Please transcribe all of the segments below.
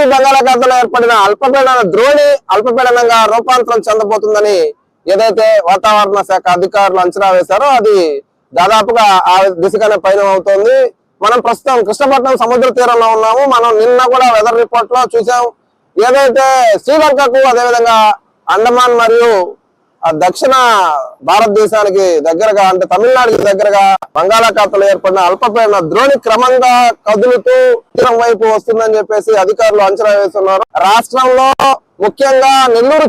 బంగాళాఖాతంలో ఏర్పడిన అల్పపీడన ద్రోణి అల్పపీడనంగా రూపాంతరం చెందబోతుందని ఏదైతే వాతావరణ శాఖ అధికారులు అంచనా వేశారో అది దాదాపుగా ఆ దిశగానే పయనం అవుతోంది. మనం ప్రస్తుతం కృష్ణపట్నం సముద్ర తీరంలో ఉన్నాము. మనం నిన్న కూడా వెదర్ రిపోర్ట్లో చూసాం ఏదైతే శ్రీలంకకు అదేవిధంగా అండమాన్ మరియు ఆ దక్షిణ భారతదేశానికి దగ్గరగా అంటే తమిళనాడుకి దగ్గరగా బంగాళాఖాతంలో ఏర్పడిన అల్పపీడన ద్రోణి క్రమంగా కదులుతూ తీరం వైపు వస్తుందని చెప్పేసి అధికారులు అంచనా వేస్తున్నారు. రాష్ట్రంలో ముఖ్యంగా నెల్లూరు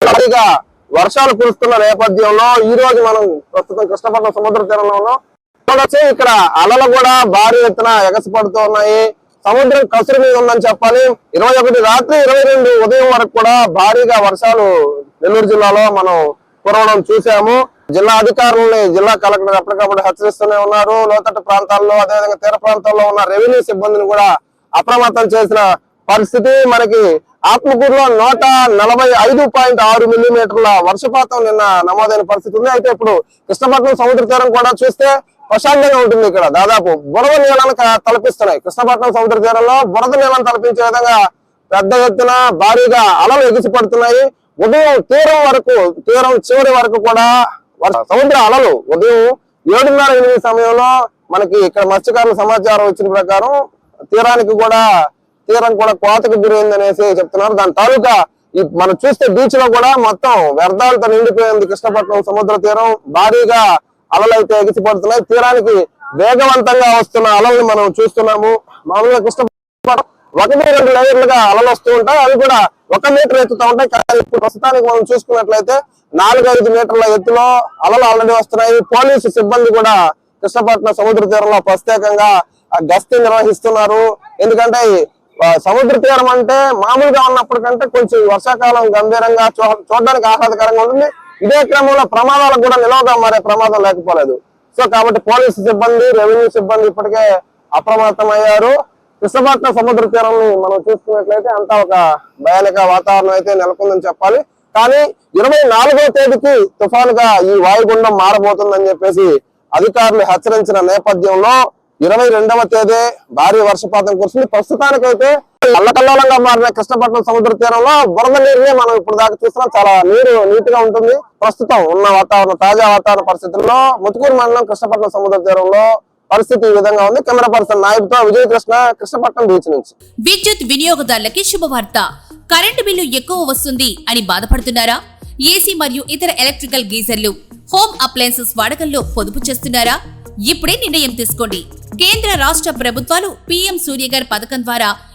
భారీగా వర్షాలు కురుస్తున్న నేపథ్యంలో ఈ రోజు మనం ప్రస్తుతం కృష్ణపట్నం సముద్ర తీరంలో ఉన్నాం. ఇక్కడ అలలు కూడా భారీ ఎత్తున ఎగసిపడుతూ ఉన్నాయి. సముద్రం కసురు మీద ఉందని చెప్పాలి. ఇరవై ఒకటి రాత్రి ఇరవై రెండు ఉదయం వరకు కూడా భారీగా వర్షాలు నెల్లూరు జిల్లాలో మనం కురవడం చూసాము జిల్లా అధికారులని జిల్లా కలెక్టర్ ఎప్పటికప్పుడు హెచ్చరిస్తూనే ఉన్నారు. లోతట్టు ప్రాంతాల్లో అదేవిధంగా తీర ప్రాంతాల్లో ఉన్న రెవెన్యూ సిబ్బందిని కూడా అప్రమత్తం చేసిన పరిస్థితి. మనకి ఆత్మకూరులో నూట నలభై ఐదు పాయింట్ ఆరు మిల్లీమీటర్ల వర్షపాతం నిన్న నమోదైన పరిస్థితి ఉంది. అయితే ఇప్పుడు కృష్ణపట్నం సముద్ర తీరం కూడా చూస్తే ప్రశాంతంగా ఉంటుంది ఇక్కడ. దాదాపు బురద నీళ్ళను తలపిస్తున్నాయి. కృష్ణపట్నం సముద్ర తీరంలో బురద నీళ్ళను తలపించే విధంగా పెద్ద ఎత్తున భారీగా అలలు ఎగిసిపడుతున్నాయి. ఉదయం తీరం వరకు తీరం చివరి వరకు కూడా సముద్ర అలలు ఉదయం ఏడున్నర ఎనిమిది సమయంలో మనకి ఇక్కడ మత్స్యకారుల సమాచారం వచ్చిన ప్రకారం తీరానికి కూడా తీరం కూడా కోతకు గురైంది అనేసి చెప్తున్నారు. దాని తాలూకా ఈ మనం చూస్తే బీచ్లో కూడా మొత్తం వ్యర్థాలతో నిండిపోయింది కృష్ణపట్నం సముద్ర తీరం. భారీగా అలలు అయితే ఎగిసిపడుతున్నాయి. తీరానికి వేగవంతంగా వస్తున్న అలల్ని మనం చూస్తున్నాము. మామూలుగా కృష్ణ ఒకటి రెండు లేయర్లుగా అలలు వస్తూ ఉంటాయి. అవి కూడా ఒక మీటర్ ఎత్తుతూ ఉంటాయి. కానీ ఇప్పుడు ప్రస్తుతానికి మనం చూసుకున్నట్లయితే నాలుగైదు మీటర్ల ఎత్తులో అలలు ఆల్రెడీ వస్తున్నాయి. పోలీసు సిబ్బంది కూడా కృష్ణపట్నం సముద్ర తీరంలో ప్రత్యేకంగా గస్తీ నిర్వహిస్తున్నారు. ఎందుకంటే సముద్ర తీరం అంటే మామూలుగా ఉన్నప్పటికంటే కొంచెం వర్షాకాలం గంభీరంగా చూ- చూడడానికి ఆహ్లాదకరంగా ఉంటుంది. ఇదే క్రమంలో ప్రమాదాలకు కూడా నిలవగా మారే ప్రమాదం లేకపోలేదు. సో కాబట్టి పోలీసు సిబ్బంది రెవెన్యూ సిబ్బంది ఇప్పటికే అప్రమత్తమయ్యారు. కృష్ణపట్నం సముద్ర తీరాన్ని మనం చూసుకున్నట్లయితే అంతా ఒక భయానక వాతావరణం అయితే నెలకొందని చెప్పాలి. కానీ ఇరవై నాలుగో తేదీకి తుఫానుగా ఈ వాయుగుండం మారబోతుందని చెప్పేసి అధికారులు హెచ్చరించిన నేపథ్యంలో ఇరవై రెండవ తేదీ భారీ వర్షపాతం కురిసింది. ప్రస్తుతానికైతే అల్లకల్లోలంగా మారిన కృష్ణపట్నం సముద్ర తీరంలో బురద నీరుని మనం ఇప్పుడు దాకా చూస్తున్నాం. చాలా నీరు నీట్గా ఉంటుంది. ప్రస్తుతం ఉన్న వాతావరణ తాజా వాతావరణ పరిస్థితుల్లో ముతుకూరు మండలం కృష్ణపట్నం సముద్ర తీరంలో పరిస్థితి ఈ విధంగా ఉంది. కెమెరా పర్సన్ నాయకుతో విజయ కృష్ణ కృష్ణపట్నం బీచ్ నుంచి. విద్యుత్ వినియోగదారులకి శుభవార్త. కరెంటు బిల్లు ఎక్కువ వస్తుంది అని బాధపడుతున్నారా? ఏసీ మరియు ఇతర ఎలక్ట్రికల్ గీజర్లు హోమ్ అప్లయన్సెస్ వాడకంలో పొదుపు చేస్తున్నారా? ఇప్పుడే నిర్ణయం తీసుకోండి. కేంద్ర రాష్ట్ర ప్రభుత్వాలు పీఎం సూర్యగర్ పథకం ద్వారా